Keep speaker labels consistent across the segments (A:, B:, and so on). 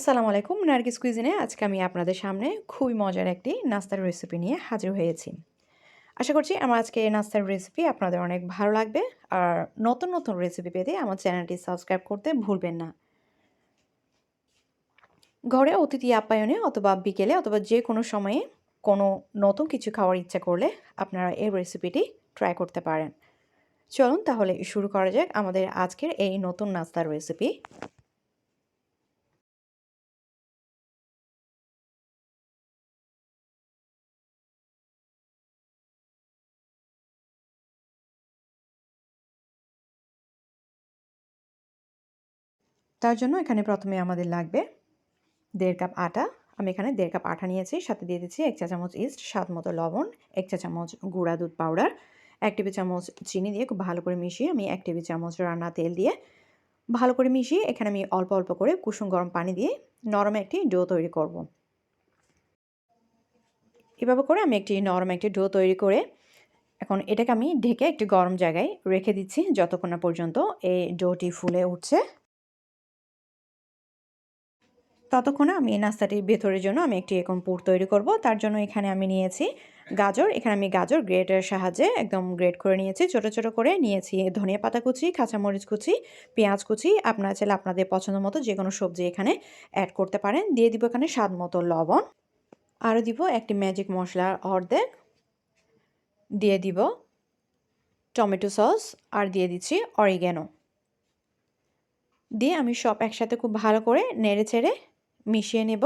A: আসসালামু আলাইকুম, নার্গিস কুইজিনে আজকে আমি আপনাদের সামনে খুবই মজার একটি নাস্তার রেসিপি নিয়ে হাজির হয়েছি। আশা করছি আমার আজকে এই নাস্তার রেসিপি আপনাদের অনেক ভালো লাগবে। আর নতুন নতুন রেসিপি পেতে আমার চ্যানেলটি সাবস্ক্রাইব করতে ভুলবেন না। ঘরে অতিথি আপ্যায়নে অথবা বিকেলে অথবা যে কোনো সময়ে কোনো নতুন কিছু খাওয়ার ইচ্ছা করলে আপনারা এই রেসিপিটি ট্রাই করতে পারেন। চলুন তাহলে শুরু করা যাক আমাদের আজকের এই নতুন নাস্তার রেসিপি তার জন্য এখানে প্রথমে আমাদের লাগবে দেড় কাপ আটা আমি এখানে দেড় কাপ আটা নিয়েছি, সাথে দিয়ে দিচ্ছি এক চা চামচ ইস্ট স্বাদ মতো লবণ, এক চা চামচ গুঁড়া দুধ পাউডার এক টেবিল চামচ চিনি দিয়ে খুব ভালো করে মিশিয়ে আমি এক টেবিল চামচ রান্না তেল দিয়ে ভালো করে মিশিয়ে এখানে আমি অল্প অল্প করে কুসুম গরম পানি দিয়ে নরম একটি ডো তৈরি করব। এভাবে করে আমি একটি নরম একটি ডো তৈরি করে এখন এটাকে আমি ঢেকে একটি গরম জায়গায় রেখে দিচ্ছি যতক্ষণ না পর্যন্ত এই ডোটি ফুলে উঠছে ততক্ষণে আমি এই নাস্তাটির ভেতরের জন্য আমি একটি এখন পুর তৈরি করব। তার জন্য এখানে আমি নিয়েছি গাজর। এখানে আমি গাজর গ্রেটের সাহায্যে একদম গ্রেট করে নিয়েছি। ছোট ছোট করে নিয়েছি ধনিয়া পাতা কুচি, কাঁচামরিচ কুচি, পেঁয়াজ কুচি। আপনারা চাইলে আপনাদের পছন্দ মতো যে কোনো সবজি এখানে অ্যাড করতে পারেন। দিয়ে দিব এখানে স্বাদ মতো লবণ। আরও দিব একটি ম্যাজিক মশলার অর্ধেক। দিয়ে দিব টমেটো সস আর দিয়ে দিচ্ছি অরিগ্যানো দিয়ে আমি সব একসাথে খুব ভালো করে নেড়ে ছেড়ে মিশিয়ে নেব।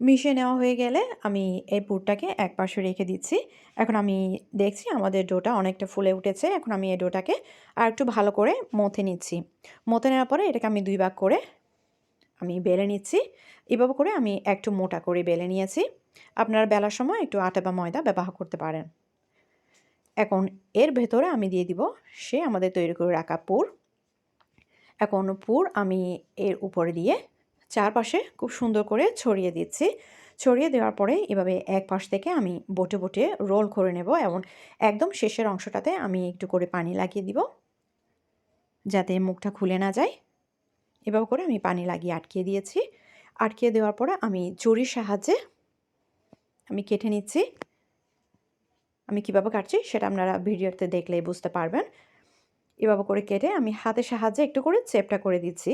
A: মিশিয়ে নেওয়া হয়ে গেলে আমি এই পুরটাকে এক পাশে রেখে দিচ্ছি। এখন আমি দেখছি আমাদের ডোটা অনেকটা ফুলে উঠেছে। এখন আমি এই ডোটাকে আর একটু ভালো করে মথে নিচ্ছি। মথে নেওয়ার পরে এটাকে আমি দুই ভাগ করে আমি বেলে নিচ্ছি। এভাবে করে আমি একটু মোটা করে বেলে নিয়েছি। আপনার বেলার সময় একটু আটা বা ময়দা ব্যবহার করতে পারেন। এখন এর ভেতরে আমি দিয়ে দিব, সে আমাদের তৈরি করে রাখা পুর। এখন পুর আমি এর উপরে দিয়ে চারপাশে খুব সুন্দর করে ছড়িয়ে দিচ্ছি। ছড়িয়ে দেওয়ার পরে এভাবে এক পাশ থেকে আমি বটে বটে রোল করে নেব এবং একদম শেষের অংশটাতে আমি একটু করে পানি লাগিয়ে দিব। যাতে মুখটা খুলে না যায়। এভাবে করে আমি পানি লাগিয়ে আটকিয়ে দিয়েছি। আটকিয়ে দেওয়ার পরে আমি চুরির সাহায্যে আমি কেটে নিচ্ছি। আমি কীভাবে কাটছি সেটা আপনারা ভিডিওতে দেখলেই বুঝতে পারবেন। এভাবে করে কেটে আমি হাতের সাহায্যে একটু করে চেপটা করে দিচ্ছি।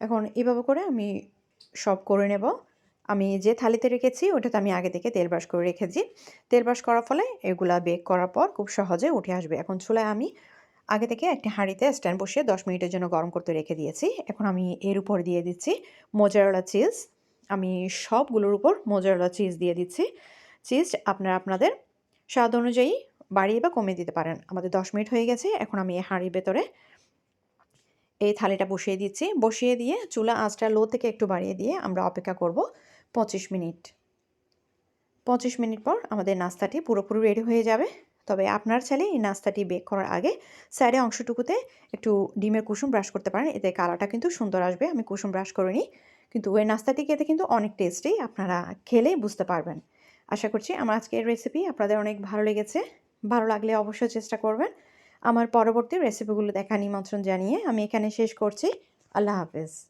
A: এখন এভাবে করে আমি সব করে নেব। আমি যে থালিতে রেখেছি, ওটাতে আমি আগে থেকে তেল ব্রাশ করে রেখেছি। তেল ব্রাশ করার ফলে এগুলা বেক করার পর খুব সহজে উঠে আসবে। এখন চুলায় আমি আগে থেকে একটি হাঁড়িতে স্ট্যান্ড বসিয়ে দশ মিনিটের জন্য গরম করতে রেখে দিয়েছি। এখন আমি এর উপর দিয়ে দিচ্ছি মোজারলা চিজ আমি সবগুলোর উপর মোজারলা চিজ দিয়ে দিচ্ছি। চিজ আপনারা আপনাদের স্বাদ অনুযায়ী বাড়িয়ে বা কমিয়ে দিতে পারেন। আমাদের দশ মিনিট হয়ে গেছে। এখন আমি এই হাঁড়ির ভেতরে এই থালিটা বসিয়ে দিচ্ছি। বসিয়ে দিয়ে চুলা আঁচটা লো থেকে একটু বাড়িয়ে দিয়ে আমরা অপেক্ষা করব পঁচিশ মিনিট। পঁচিশ মিনিট পর আমাদের নাস্তাটি পুরোপুরি রেডি হয়ে যাবে। তবে আপনার চাইলে এই নাস্তাটি বেক করার আগে সাইডে অংশটুকুতে একটু ডিমের কুসুম ব্রাশ করতে পারেন। এতে কালারটা কিন্তু সুন্দর আসবে। আমি কুসুম ব্রাশ করিনি। কিন্তু ওই নাস্তাটি খেতে কিন্তু অনেক টেস্টি। আপনারা খেলেই বুঝতে পারবেন। আশা করছি আমার আজকের রেসিপি আপনাদের অনেক ভালো লেগেছে। ভালো লাগলে অবশ্যই চেষ্টা করবেন। আমার পরবর্তী রেসিপিগুলো দেখা নিমন্ত্রণ জানিয়ে আমি এখানে শেষ করছি। আল্লাহ হাফেজ।